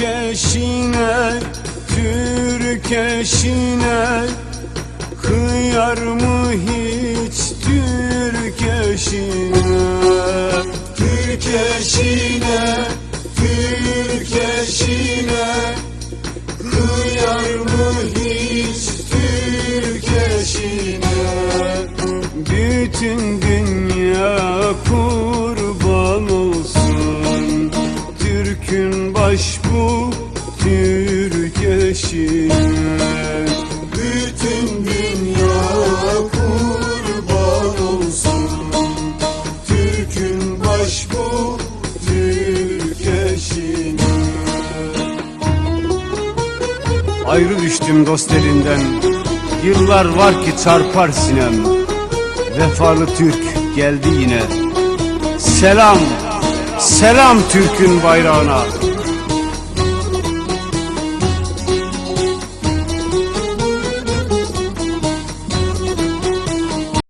Türkeşine, Türkeşine Kıyar mı hiç Türkeşine? Türkeşine, Türkeşine Kıyar mı hiç Türkeşine? Bütün dünya Baş bu eşine Bütün dünya kurban olsun. Türk'ün baş bu Türk eşine Ayrı düştüm dost elinden. Yıllar var ki çarpar sinem. Vefalı Türk geldi yine. Selam, selam Türk'ün bayrağına